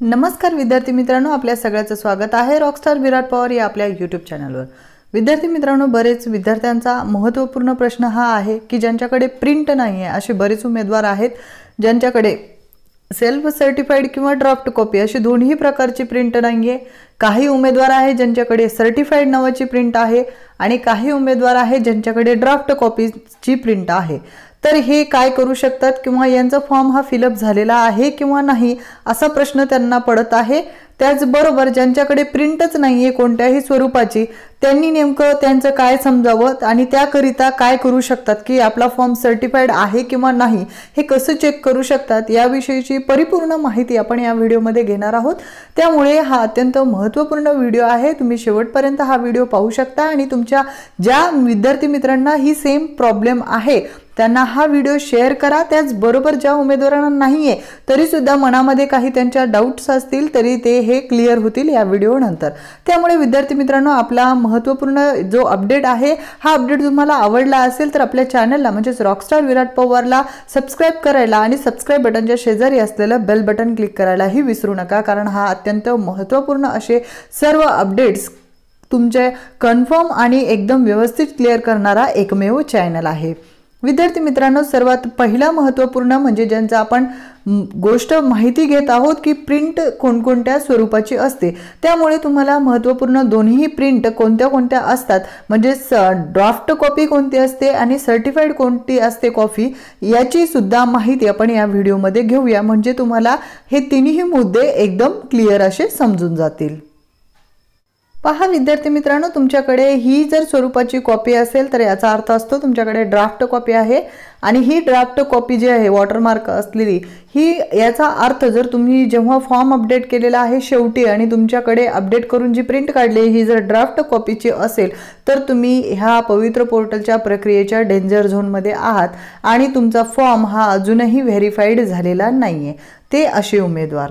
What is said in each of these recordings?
नमस्कार विद्यार्थी मित्रांनो आपल्या सगळ्याचं स्वागत आहे रॉकस्टार विराट पवार या आपल्या यूट्यूब चॅनलवर विद्यार्थी मित्रांनो बरेच विद्यार्थ्यांचा महत्त्वपूर्ण प्रश्न हा आहे की ज्यांच्याकडे प्रिंट नाही आहे असे बरेच उमेदवार आहेत ज्यांच्याकडे सेल्फ सर्टिफाईड किंवा ड्राफ्ट कॉपी अशी दोन्ही प्रकारची प्रिंट नाही आहे काही उमेदवार आहे ज्यांच्याकडे सर्टिफाईड नावाची प्रिंट आहे आणि काही उमेदवार आहे ज्यांच्याकडे ड्राफ्ट कॉपीची प्रिंट आहे. तर हे काय करू शकतात? किंवा यांचा फॉर्म हा फिलअप झालेला आहे किंवा नाही? असा प्रश्न त्यांना पडत आहे. त्याचबरोबर ज्यांच्याकडे प्रिंटच नाही आहे कोणत्याही स्वरूपाची त्यांनी नेमकं त्यांचं काय समजावं आणि त्याकरिता काय करू शकतात? की आपला फॉर्म सर्टिफाईड आहे किंवा नाही हे कसं चेक करू शकतात? याविषयीची परिपूर्ण माहिती आपण या व्हिडिओमध्ये घेणार आहोत. त्यामुळे हा अत्यंत महत्त्वपूर्ण व्हिडिओ आहे. तुम्ही शेवटपर्यंत हा व्हिडिओ पाहू शकता आणि तुमच्या ज्या विद्यार्थी मित्रांना ही सेम प्रॉब्लेम आहे त्यांना हा व्हिडिओ शेअर करा. त्याचबरोबर ज्या उमेदवारांना नाही आहे तरीसुद्धा मनामध्ये काही त्यांच्या डाऊट्स असतील तरी ते हे क्लिअर होतील या व्हिडिओनंतर त्यामुळे विद्यार्थी मित्रांनो आपला महत्त्वपूर्ण जो अपडेट आहे हा अपडेट तुम्हाला आवडला असेल तर आपल्या चॅनलला म्हणजेच रॉकस्टार विराट पवारला सबस्क्राईब करायला आणि सबस्क्राईब बटनच्या शेजारी असलेलं बेल बटन क्लिक करायलाही विसरू नका कारण हा अत्यंत महत्त्वपूर्ण असे सर्व अपडेट्स तुमचे कन्फर्म आणि एकदम व्यवस्थित क्लिअर करणारा एकमेव चॅनल आहे. विद्यार्थी मित्रांनो सर्वात पहिला महत्त्वपूर्ण म्हणजे ज्यांचा आपण गोष्ट माहिती घेत आहोत की प्रिंट कोणकोणत्या स्वरूपाची असते. त्यामुळे तुम्हाला महत्त्वपूर्ण दोन्ही प्रिंट कोणत्या कोणत्या असतात. म्हणजे ड्राफ्ट कॉपी कोणती असते आणि सर्टिफाईड कोणती असते कॉफी याची सुद्धा माहिती आपण या व्हिडिओमध्ये घेऊया. म्हणजे तुम्हाला हे तिन्ही मुद्दे एकदम क्लिअर असे समजून जातील. पहा विद्यार्थी मित्रांनो तुमच्याकडे ही जर स्वरूपाची कॉपी असेल तर याचा अर्थ असतो तुमच्याकडे ड्राफ्ट कॉपी आहे आणि ही ड्राफ्ट कॉपी जी आहे वॉटरमार्क असलेली ही याचा अर्थ जर तुम्ही जेव्हा फॉर्म अपडेट केलेला आहे शेवटी आणि तुमच्याकडे अपडेट करून जी प्रिंट काढली ही जर ड्राफ्ट कॉपीची असेल तर तुम्ही ह्या पवित्र पोर्टलच्या प्रक्रियेच्या डेंजर झोनमध्ये आहात आणि तुमचा फॉर्म हा अजूनही व्हेरीफाईड झालेला नाही आहे ते असे उमेदवार.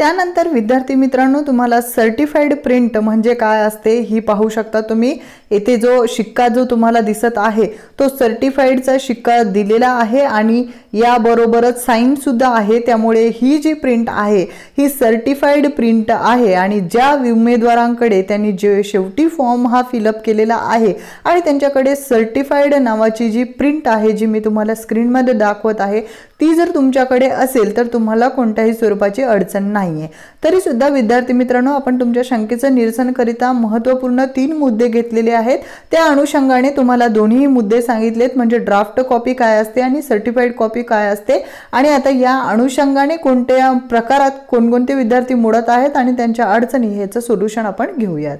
त्यानंतर विद्यार्थी मित्रांनो तुम्हाला सर्टिफाईड प्रिंट म्हणजे काय असते ही पाहू शकता तुम्ही. येथे जो शिक्का जो तुम्हाला दिसत आहे तो सर्टिफाईडचा शिक्का दिलेला आहे आणि याबरोबरच साईनसुद्धा आहे. त्यामुळे ही जी प्रिंट आहे ही सर्टिफाईड प्रिंट आहे आणि ज्या उमेदवारांकडे त्यांनी जे शेवटी फॉर्म हा फिलअप केलेला आहे आणि त्यांच्याकडे सर्टिफाईड नावाची जी प्रिंट आहे जी मी तुम्हाला स्क्रीनमध्ये दाखवत आहे ती जर तुमच्याकडे असेल तर तुम्हाला कोणत्याही स्वरूपाची अडचण नाही. आहे तरी सुद्धा विद्यार्थी मित्रांनो आपण तुमच्या शंकेचं निरसन करिता महत्त्वपूर्ण तीन मुद्दे घेतलेले आहेत. त्या अनुषंगाने तुम्हाला दोन्ही मुद्दे सांगितलेत म्हणजे ड्राफ्ट कॉपी काय असते आणि सर्टिफाईड कॉपी काय असते. आणि आता या अनुषंगाने कोणत्या प्रकारात कोणकोणते विद्यार्थी मोडत आहेत आणि त्यांच्या अडचणी ह्याचं सोल्युशन आपण घेऊयात.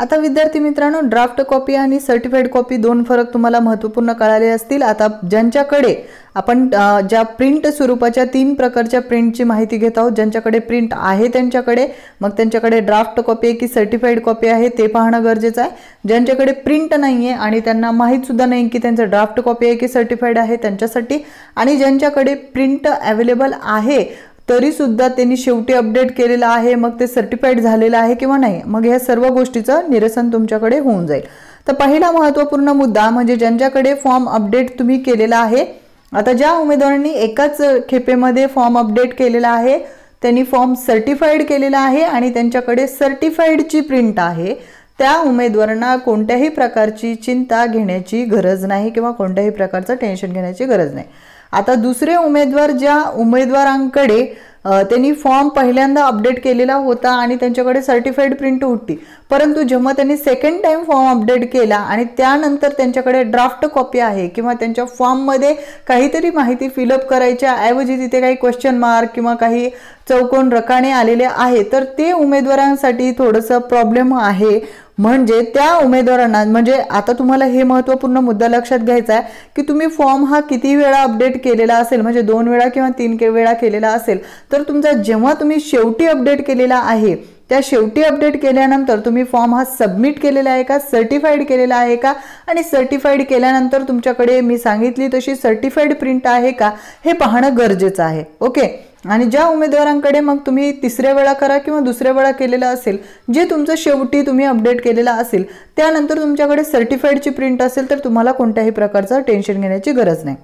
आता विद्यार्थी मित्रांनो ड्राफ्ट कॉपी आणि सर्टिफाईड कॉपी दोन फरक तुम्हाला महत्त्वपूर्ण कळाले असतील. आता ज्यांच्याकडे आपण ज्या प्रिंट स्वरूपाच्या तीन प्रकारच्या प्रिंटची माहिती घेत आहोत ज्यांच्याकडे प्रिंट आहे त्यांच्याकडे मग त्यांच्याकडे ड्राफ्ट कॉपी आहे की सर्टिफाईड कॉपी आहे ते पाहणं गरजेचं आहे. ज्यांच्याकडे प्रिंट नाही आहे आणि त्यांना माहीतसुद्धा नाही की त्यांचं ड्राफ्ट कॉपी आहे की सर्टिफाईड आहे त्यांच्यासाठी आणि ज्यांच्याकडे प्रिंट अवेलेबल आहे तरी सुद्धा त्यांनी शेवटी अपडेट केलेलं आहे मग ते सर्टिफाईड झालेलं आहे किंवा नाही? मग ह्या सर्व गोष्टीचं निरसन तुमच्याकडे होऊन जाईल. तर पहिला महत्त्वपूर्ण मुद्दा म्हणजे ज्यांच्याकडे फॉर्म अपडेट तुम्ही केलेला आहे आता ज्या उमेदवारांनी एकाच खेपेमध्ये फॉर्म अपडेट केलेला आहे त्यांनी फॉर्म सर्टिफाईड केलेला आहे आणि त्यांच्याकडे सर्टिफाईडची प्रिंट आहे त्या उमेदवारांना कोणत्याही प्रकारची चिंता घेण्याची गरज नाही किंवा कोणत्याही प्रकारचं टेन्शन घेण्याची गरज नाही. आता दुसरे उमेदवार ज्या उमेदवारांकडे त्यांनी फॉर्म पहिल्यांदा अपडेट केलेला होता आणि त्यांच्याकडे सर्टिफाईड प्रिंट होती. परंतु जेव्हा त्यांनी सेकंड टाइम फॉर्म अपडेट केला आणि त्यानंतर त्यांच्याकडे ड्राफ्ट कॉपी आहे किंवा त्यांच्या फॉर्ममध्ये काहीतरी माहिती फिलअप करायच्या ऐवजी तिथे काही क्वेश्चन मार्क किंवा काही चौकोन रकाने आलेले आहे तर ते उमेदवारांसाठी थोडंसं प्रॉब्लेम आहे. म्हणजे त्या उमेदवारांना म्हणजे आता तुम्हाला हे महत्त्वपूर्ण मुद्दा लक्षात घ्यायचा आहे की तुम्ही फॉर्म हा किती वेळा अपडेट केलेला असेल म्हणजे दोन वेळा किंवा तीन वेळा केलेला असेल तर तुमचा जेव्हा तुम्ही शेवटी अपडेट केलेला आहे त्या शेवटी अपडेट केल्यानंतर तुम्ही फॉर्म हा सबमिट केलेला आहे का सर्टिफाईड केलेला आहे का? आणि सर्टिफाईड केल्यानंतर तुमच्याकडे मी सांगितली तशी सर्टिफाईड प्रिंट आहे का हे पाहणं गरजेचं आहे. ओके? आणि ज्या उमेदवारांकडे मग तुम्ही तिसऱ्या वेळा करा किंवा दुसऱ्या वेळा केलेलं असेल जे तुमचं शेवटी तुम्ही अपडेट केलेलं असेल त्यानंतर तुमच्याकडे सर्टिफाईडची प्रिंट असेल तर तुम्हाला कोणत्याही प्रकारचं टेन्शन घेण्याची गरज नाही.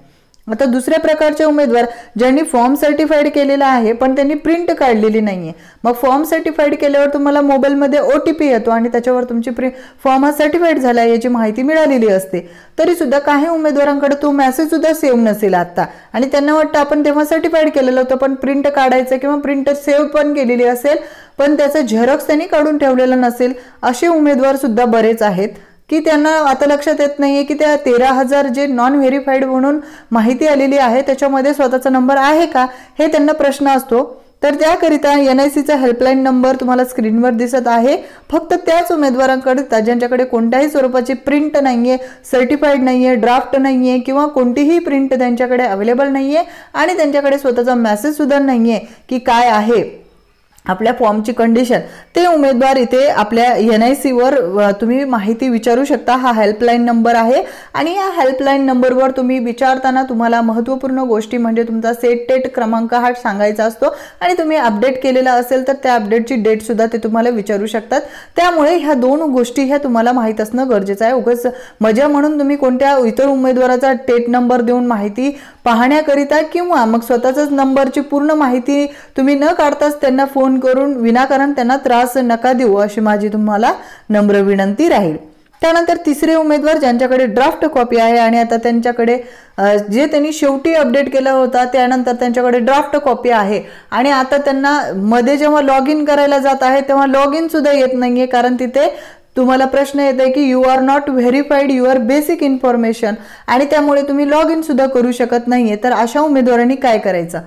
आता दुसऱ्या प्रकारचे उमेदवार ज्यांनी फॉर्म सर्टिफाईड केलेला आहे पण त्यांनी प्रिंट काढलेली नाहीये. मग फॉर्म सर्टिफाईड केल्यावर तुम्हाला मोबाईलमध्ये ओ टी पी येतो आणि त्याच्यावर तुमची प्रि फॉर्म हा सर्टिफाईड झाला याची माहिती मिळालेली असते. तरी सुद्धा काही उमेदवारांकडे तो मेसेज सुद्धा सेव्ह नसेल आता. आणि त्यांना वाटतं आपण तेव्हा सर्टिफाईड केलेलं होतं पण प्रिंट काढायचं किंवा प्रिंट सेव्ह पण केलेली असेल पण त्याचं झेरॉक्स त्यांनी काढून ठेवलेलं नसेल असे उमेदवार सुद्धा बरेच आहेत. की त्यांना आता लक्षात येत नाही आहे की त्या तेरा हजार जे नॉन व्हेरीफाईड म्हणून माहिती आलेली आहे त्याच्यामध्ये स्वतःचा नंबर आहे का? हे त्यांना प्रश्न असतो. तर त्याकरिता एन आय सीचा हेल्पलाईन नंबर तुम्हाला स्क्रीनवर दिसत आहे. फक्त त्याच उमेदवारांकडे ज्यांच्याकडे कोणत्याही स्वरूपाची प्रिंट नाही आहे सर्टिफाईड नाही आहे ड्राफ्ट नाही आहे किंवा कोणतीही प्रिंट त्यांच्याकडे अवेलेबल नाही आहे आणि त्यांच्याकडे स्वतःचा मेसेजसुद्धा नाही आहे की काय आहे. आपल्या फॉर्मची कंडिशन ते उमेदवार इथे आपल्या एन आय सीवर तुम्ही माहिती विचारू शकता. हा हेल्पलाईन नंबर आहे. आणि या हेल्पलाईन नंबरवर तुम्ही विचारताना तुम्हाला महत्त्वपूर्ण गोष्टी म्हणजे तुमचा सेट टेट क्रमांक हा सांगायचा असतो. आणि तुम्ही अपडेट केलेला असेल तर त्या अपडेटची डेटसुद्धा ते तुम्हाला विचारू शकतात. त्यामुळे ह्या दोन गोष्टी ह्या तुम्हाला माहीत असणं गरजेचं आहे. उगाच मजा म्हणून तुम्ही कोणत्या इतर उमेदवाराचा टेट नंबर देऊन माहिती पाहण्याकरिता किंवा मग स्वतःचाच नंबरची पूर्ण माहिती तुम्ही न काढताच त्यांना फोन करून विनाकारण त्यांना त्रास नका देऊ अशी माझी तुम्हाला नम्र विनंती राहील. त्यानंतर तिसरे उमेदवार ज्यांच्याकडे ड्राफ्ट कॉपी आहे आणि आता त्यांच्याकडे जे त्यांनी शेवटी अपडेट केला होता त्यानंतर त्यांच्याकडे ड्राफ्ट कॉपी आहे. आणि आता त्यांना मध्ये जेव्हा लॉग इन करायला जात आहे तेव्हा लॉग इन सुद्धा येत नाहीये कारण तिथे तुम्हाला प्रश्न येत आहे की you are not verified your basic information आणि त्यामुळे तुम्ही लॉग इन सुद्धा करू शकत नाहीये. तर अशा उमेदवारांनी काय करायचं?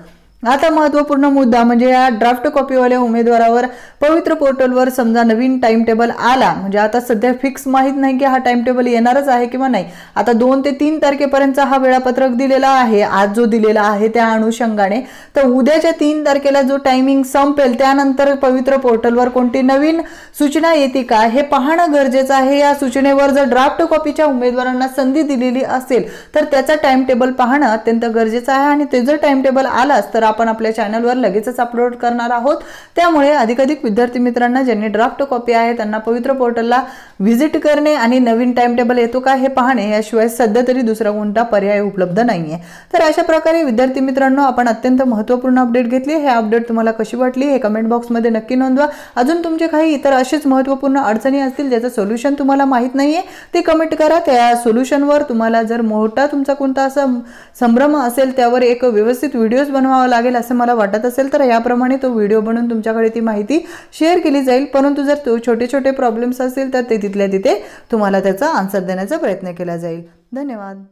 आता महत्त्वपूर्ण मुद्दा म्हणजे या ड्राफ्ट कॉपीवाल्या उमेदवारावर पवित्र पोर्टलवर समजा नवीन टाइम टेबल आला म्हणजे आता सध्या फिक्स माहीत नाही की हा टाइम टेबल येणारच आहे किंवा नाही. आता दोन ते तीन तारखेपर्यंत हा वेळापत्रक दिलेला आहे आज जो दिलेला आहे त्या अनुषंगाने. तर उद्याच्या तीन तारखेला जो टायमिंग संपेल त्यानंतर पवित्र पोर्टलवर कोणती नवीन सूचना येते का हे पाहणं गरजेचं आहे. या सूचनेवर जर ड्राफ्ट कॉपीच्या उमेदवारांना संधी दिलेली असेल तर त्याचा टाइम टेबल पाहणं अत्यंत गरजेचं आहे आणि ते जर टाइम टेबल आलाच तर आपण आपल्या चॅनलवर लगेचच अपलोड करणार आहोत. त्यामुळे अधिकाधिक विद्यार्थी मित्रांना ज्यांनी ड्राफ्ट कॉपी आहे त्यांना पवित्र पोर्टलला व्हिजिट करणे आणि नवीन टाइम टेबल येतो का हे पाहणे याशिवाय सध्या तरी दुसरा कोणता पर्याय उपलब्ध नाहीये. तर अशा प्रकारे विद्यार्थी मित्रांनो आपण अत्यंत महत्त्वपूर्ण अपडेट घेतली. हे अपडेट तुम्हाला कशी वाटली हे कमेंट बॉक्समध्ये नक्की नोंदवा. अजून तुमचे काही इतर असेच महत्त्वपूर्ण अडचणी असतील ज्याचं सोल्युशन तुम्हाला माहीत नाहीये ते कमेंट करा. त्या सोल्युशनवर तुम्हाला जर मोठा तुमचा कोणता असा संभ्रम असेल त्यावर एक व्यवस्थित व्हिडिओज बनवावा लागेल असं मला वाटत असेल तर याप्रमाणे तो व्हिडिओ बनवून तुमच्याकडे ती माहिती शेअर केली जाईल. परंतु जर तो छोटे छोटे प्रॉब्लेम्स असतील तर ते तिथल्या तिथे तुम्हाला त्याचा आन्सर देण्याचा प्रयत्न केला जाईल. धन्यवाद.